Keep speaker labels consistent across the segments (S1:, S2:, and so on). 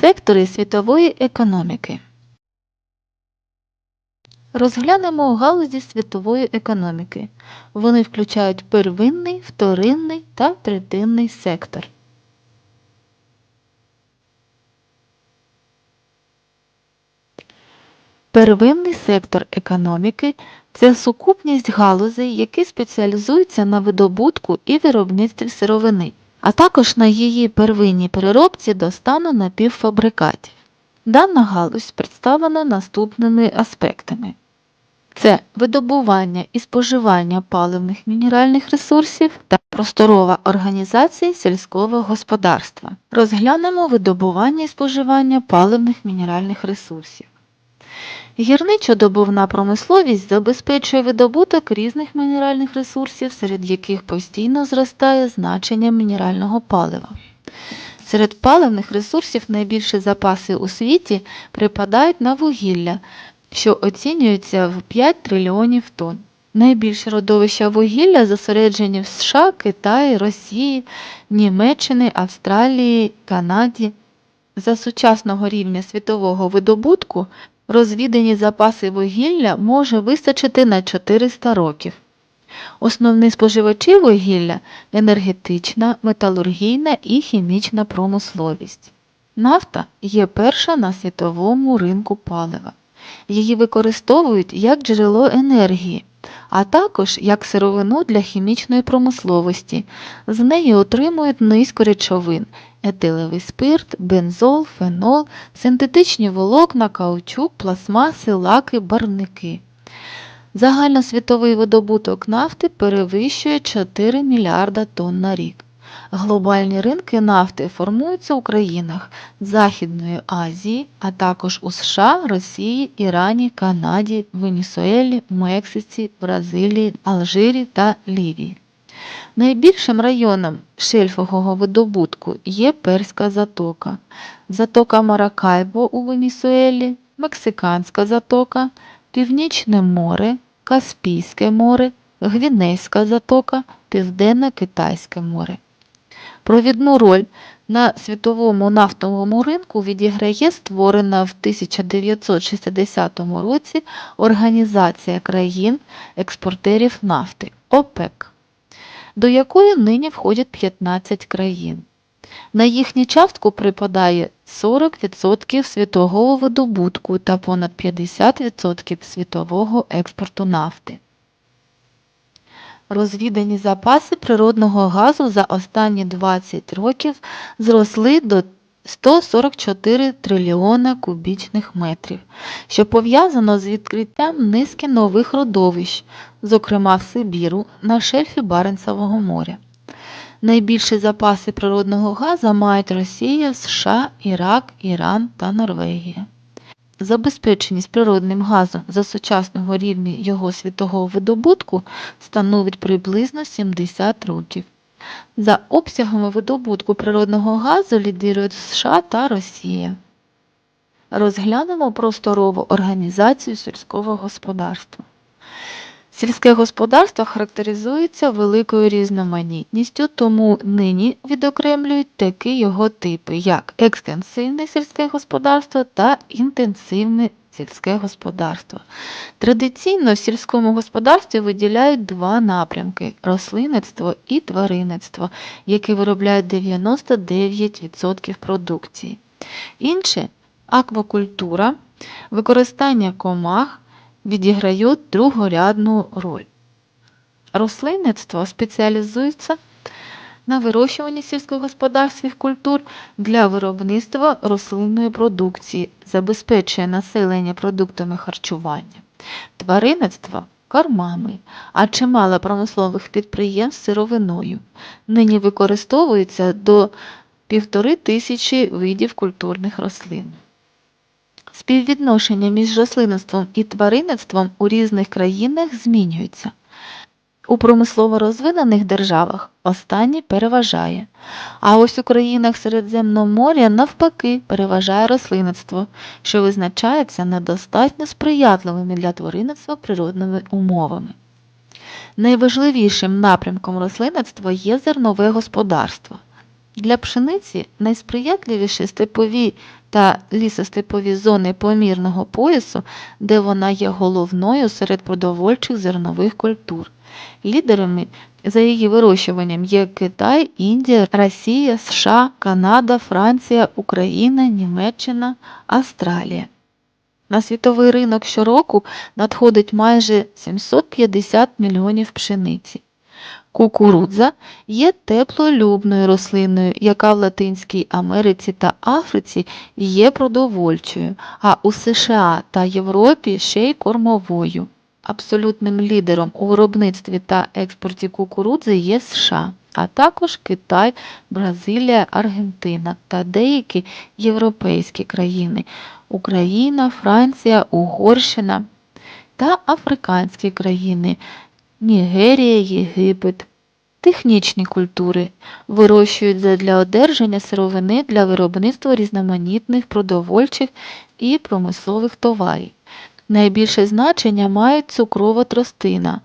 S1: Сектори світової економіки. Розглянемо галузі світової економіки. Вони включають первинний, вторинний та третинний сектор. Первинний сектор економіки це сукупність галузей, які спеціалізуються на видобутку і виробництві сировини, а також на її первинній переробці до стану напівфабрикатів. Дана галузь представлена наступними аспектами: це видобування і споживання паливних мінеральних ресурсів та просторова організація сільського господарства. Розглянемо видобування і споживання паливних мінеральних ресурсів. Гірничо-добувна промисловість забезпечує видобуток різних мінеральних ресурсів, серед яких постійно зростає значення мінерального палива. Серед паливних ресурсів найбільші запаси у світі припадають на вугілля, що оцінюється в 5 трильйонів тонн. Найбільші родовища вугілля зосереджені в США, Китаї, Росії, Німеччини, Австралії, Канаді. За сучасного рівня світового видобутку розвідані запаси вугілля може вистачити на 400 років. Основні споживачі вугілля енергетична, металургійна і хімічна промисловість. Нафта є перша на світовому ринку палива. Її використовують як джерело енергії, а також як сировину для хімічної промисловості. З неї отримують низку речовин етиловий спирт, бензол, фенол, синтетичні волокна, каучук, пластмаси, лаки, барвники. Загальносвітовий видобуток нафти перевищує 4 мільярда тонн на рік. Глобальні ринки нафти формуються у країнах Західної Азії, а також у США, Росії, Ірані, Канаді, Венесуелі, Мексиці, Бразилії, Алжирі та Лівії. Найбільшим районом шельфового видобутку є Перська затока, затока Маракайбо у Венесуелі, Мексиканська затока, Північне море, Каспійське море, Гвінейська затока, Південне Китайське море. Провідну роль на світовому нафтовому ринку відіграє створена в 1960 році Організація країн експортерів нафти ОПЕК, до якої нині входять 15 країн. На їхню частку припадає 40% світового видобутку та понад 50% світового експорту нафти. Розвідані запаси природного газу за останні 20 років зросли до 144 трильйона кубічних метрів, що пов'язано з відкриттям низки нових родовищ, зокрема в Сибіру, на шельфі Баренцевого моря. Найбільші запаси природного газу мають Росія, США, Ірак, Іран та Норвегія. Забезпеченість природним газом за сучасного рівня його світового видобутку становить приблизно 70 років. За обсягами видобутку природного газу лідирують США та Росія. Розглянемо просторову організацію сільського господарства. Сільське господарство характеризується великою різноманітністю, тому нині відокремлюють такі його типи, як екстенсивне сільське господарство та інтенсивне сільське господарство. Традиційно в сільському господарстві виділяють два напрямки рослинництво і тваринництво, які виробляють 99% продукції. Інше аквакультура, використання комах відіграють другорядну роль. Рослинництво спеціалізується на вирощуванні сільськогосподарських культур для виробництва рослинної продукції, забезпечує населення продуктами харчування, тваринництво кормами, а чимало промислових підприємств сировиною. Нині використовується до півтори тисячі видів культурних рослин. Співвідношення між рослинництвом і тваринництвом у різних країнах змінюється. У промислово розвинених державах останнє переважає, а ось у країнах Середземного моря навпаки переважає рослинництво, що визначається недостатньо сприятливими для тваринництва природними умовами. Найважливішим напрямком рослинництва є зернове господарство. Для пшениці найсприятливіші степові та лісостепові зони помірного поясу, де вона є головною серед продовольчих зернових культур. Лідерами за її вирощуванням є Китай, Індія, Росія, США, Канада, Франція, Україна, Німеччина, Австралія. На світовий ринок щороку надходить майже 750 мільйонів пшениці. Кукурудза є теплолюбною рослиною, яка в Латинській Америці та Африці є продовольчою, а у США та Європі ще й кормовою. Абсолютним лідером у виробництві та експорті кукурудзи є США, а також Китай, Бразилія, Аргентина та деякі європейські країни Україна, Франція, Угорщина та африканські країни Нігерія, Єгипет. Технічні культури вирощують задля одержання сировини для виробництва різноманітних продовольчих і промислових товарів. Найбільше значення мають цукрова тростина,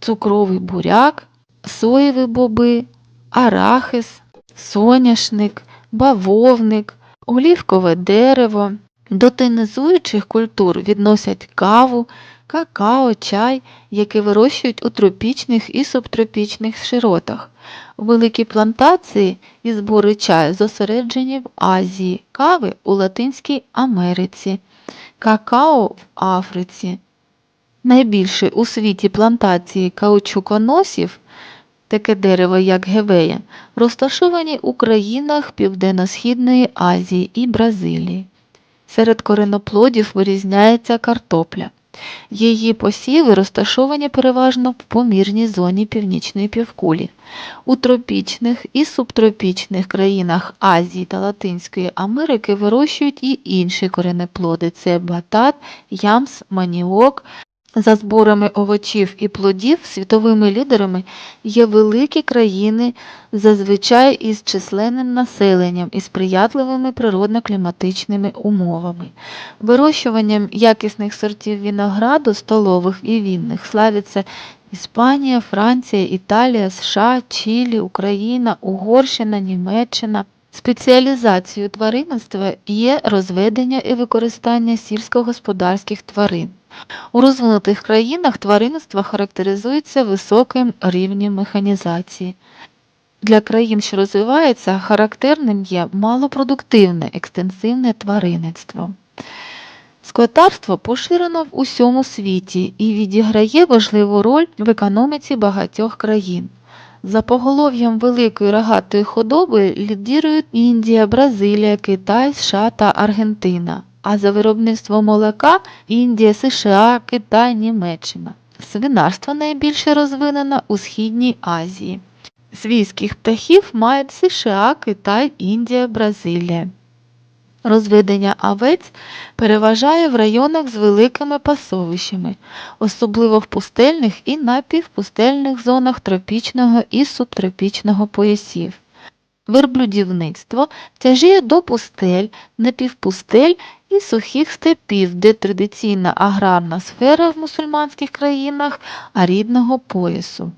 S1: цукровий буряк, соєві боби, арахис, соняшник, бавовник, олівкове дерево. До тенізуючих культур відносять каву, какао, чай, які вирощують у тропічних і субтропічних широтах. Великі плантації і збори чаю зосереджені в Азії, кави у Латинській Америці, какао в Африці. Найбільші у світі плантації каучуконосів, таке дерево як гевея, розташовані у країнах Південно-Східної Азії і Бразилії. Серед кореноплодів вирізняється картопля. Її посіви розташовані переважно в помірній зоні північної півкулі. У тропічних і субтропічних країнах Азії та Латинської Америки вирощують і інші коренеплоди – це батат, ямс, маніок. За зборами овочів і плодів світовими лідерами є великі країни, зазвичай із численним населенням і сприятливими природно-кліматичними умовами. Вирощуванням якісних сортів винограду столових і вінних славяться Іспанія, Франція, Італія, США, Чилі, Україна, Угорщина, Німеччина. Спеціалізацією тваринництва є розведення і використання сільськогосподарських тварин. У розвинутих країнах тваринництво характеризується високим рівнем механізації. Для країн, що розвиваються, характерним є малопродуктивне екстенсивне тваринництво. Скотарство поширено в усьому світі і відіграє важливу роль в економіці багатьох країн. За поголов'ям великої рогатої худоби лідірують Індія, Бразилія, Китай, США та Аргентина, а за виробництво молока Індія, США, Китай, Німеччина. Свинарство найбільше розвинено у Східній Азії. Свійських птахів мають США, Китай, Індія, Бразилія. Розведення овець переважає в районах з великими пасовищами, особливо в пустельних і напівпустельних зонах тропічного і субтропічного поясів. Верблюдівництво тяжіє до пустель, напівпустель і сухих степів, де традиційна аграрна сфера в мусульманських країнах арідного поясу.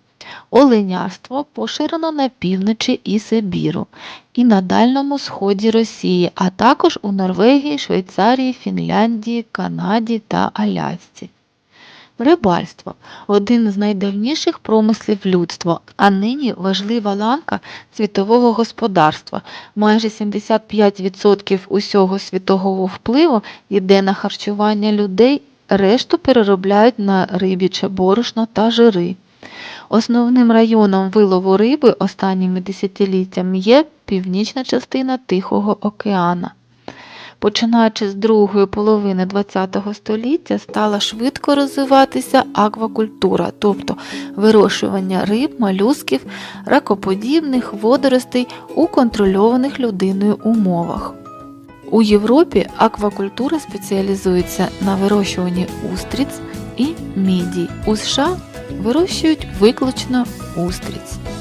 S1: Оленярство поширено на півночі і Сибіру, і на Дальньому Сході Росії, а також у Норвегії, Швейцарії, Фінляндії, Канаді та Алясці. Рибальство один з найдавніших промислів людства, а нині важлива ланка світового господарства. Майже 75% усього світового впливу йде на харчування людей, решту переробляють на рибіче борошно та жири. Основним районом вилову риби останніми десятиліттями є північна частина Тихого океана. Починаючи з другої половини ХХ століття стала швидко розвиватися аквакультура, тобто вирощування риб, молюсків, ракоподібних водоростей у контрольованих людиною умовах. У Європі аквакультура спеціалізується на вирощуванні устриць і мідій. У США вирощують виключно устриць.